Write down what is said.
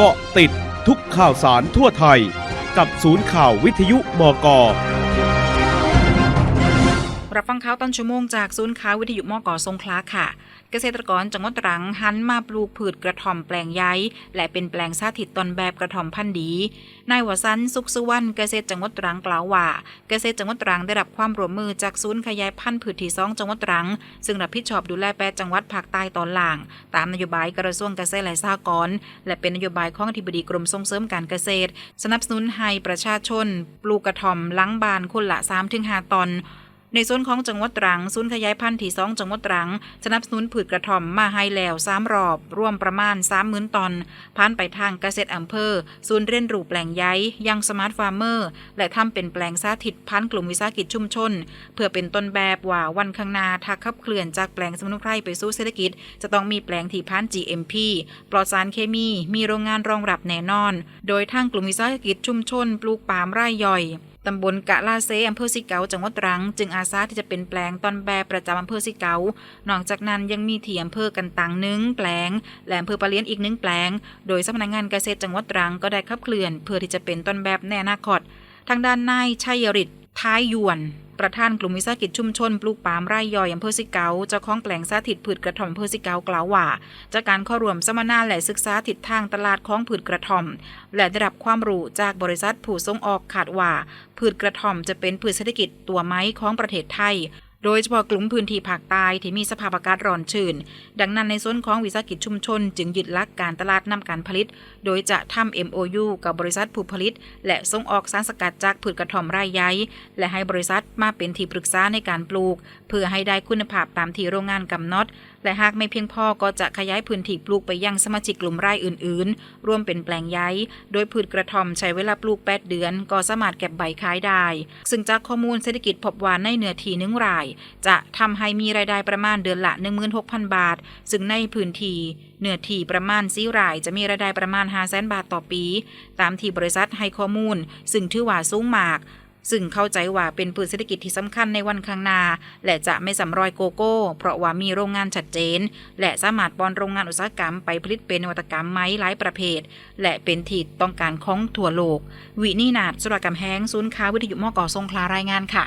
เกาะติดทุกข่าวสารทั่วไทย กับศูนย์ข่าววิทยุมก รับฟังข่าวต้นชั่วโมงจากศูนย์ข่าวิทยุมอกอสงขลาค่ะ เกษตรกรจังหวัดตรังหันมาปลูกพืชกระท่อมแปลงย้ายและเป็นแปลงสาธิตตนแบบกระท่อมพันธุ์ดีนายวสันต์สุขสุวรรณเกษตรจังหวัดตรังกล่าวว่า เกษตรจังหวัดตรังได้รับความร่วมมือจากศูนย์ขยายพันธุ์พืชที่สองจังหวัดตรัง ซึ่งรับผิดชอบดูแลแปดจังหวัดภาคใต้ตอนล่าง ตามนโยบายกระทรวงเกษตรและสหกรณ์และเป็นนโยบายของอธิบดีกรมส่งเสริมการเกษตร สนับสนุนให้ประชาชน ปลูกกระท่อมล้างบานคนละ3-5ตอน ในส่วนของจังหวัดตรังศูนย์ขยายพันธุ์ที่สองจังหวัดตรัง สนับสนุนผืชกระท่อมมาให้แล้วสามรอบ ร่วมประมาณ30,000ตอนผ่านไปทางเกษตรอำเภอ ศูนย์เรียนรู้แปลงย้ายยังสมาร์ทฟาร์มเมอร์ และทำเป็นแปลงสาธิตพันธุ์กลุ่มวิสาหกิจชุมชน เพื่อเป็นต้นแบบว่าวันข้างหน้าถ้าขับเคลื่อนจากแปลงสมุนไพรไปสู่เศรษฐกิจ จะต้องมีแปลงที่ผ่าน GMP ปลอดสารเคมี มีโรงงานรองรับแน่นอน โดยทางกลุ่มวิสาหกิจชุมชน ปลูกปาล์มไร่ย่อย ตำบลกะลาเซอำเภอสิเกาจังหวัดตรัง จึงอาสาที่จะเป็นแปลงต้นแบบประจำอำเภอสิเกานอกจากนั้นยังมีที่อำเภอกันตังหนึ่งแปลง และอำเภอปะเลียนอีกหนึ่งแปลง โดยสำนักงานเกษตรจังหวัดตรังก็ได้ขับเคลื่อน เพื่อที่จะเป็นต้นแบบแนอนาคตทางด้านนายชัยฤทธิ์ ท้ายยวน ประธานกลุ่มวิสาหกิจชุมชน ปลูกปาล์มไร่ย่อยอำเภอสิเกาเจ้าของแปลงสาธิตพืชกระท่อมอำเภอสิเกากล่าวว่า จากการเข้ารวมสัมมนาและศึกษาทิศทางตลาดของพืชกระท่อม และได้รับความรู้จากบริษัทผู้ส่งออกขาดว่า พืชกระท่อมจะเป็นพืชเศรษฐกิจตัวไม้ของประเทศไทย โดยเฉพาะกลุ่มพื้นที่ภาคใต้ที่มีสภาพอากาศร้อนชื้น ดังนั้นในส่วนของวิสาหกิจชุมชน จึงยึดหลักการตลาดนำการผลิต โดยจะทำ MOU กับบริษัทผู้ผลิต และส่งออกสารสกัดจากพืชกระท่อมไร่ใยและให้บริษัทมาเป็นที่ปรึกษาในการปลูก เพื่อให้ได้คุณภาพตามที่โรงงานกำหนดและหากไม่เพียงพอก็จะขยายพื้นที่ปลูกไปยังสมาชิกกลุ่มไร่อื่นๆ รวมเป็นแปลงใยโดยพืชกระท่อมใช้เวลาปลูก 8 เดือน ก็สามารถเก็บใบขายได้ ซึ่งจากข้อมูลเศรษฐกิจพบว่าในเนื้อที่หนึ่งรายจะทำให้มีรายได้ประมาณเดือนละ 16,000 บาท ซึ่งในพื้นที่เนื้อที่ประมาณซีรายจะมีรายได้ประมาณ 500,000บาทต่อปี ตามที่บริษัทให้ข้อมูล ซึ่งถือว่าสูงมากซึ่งเข้าใจว่าเป็นพืชเศรษฐกิจที่สำคัญในวันข้างหน้า และจะไม่สำรอยโกโก้ เพราะว่ามีโรงงานชัดเจน และสามารถปอนโรงงานอุตสาหกรรมไปผลิตเป็นนวัตกรรมไม้หลายประเภท และเป็นที่ต้องการของทั่วโลก วินีนาฏสุรกำแหงศูนย์ค้าวิทยุมอกอทรงคลารายงานค่ะ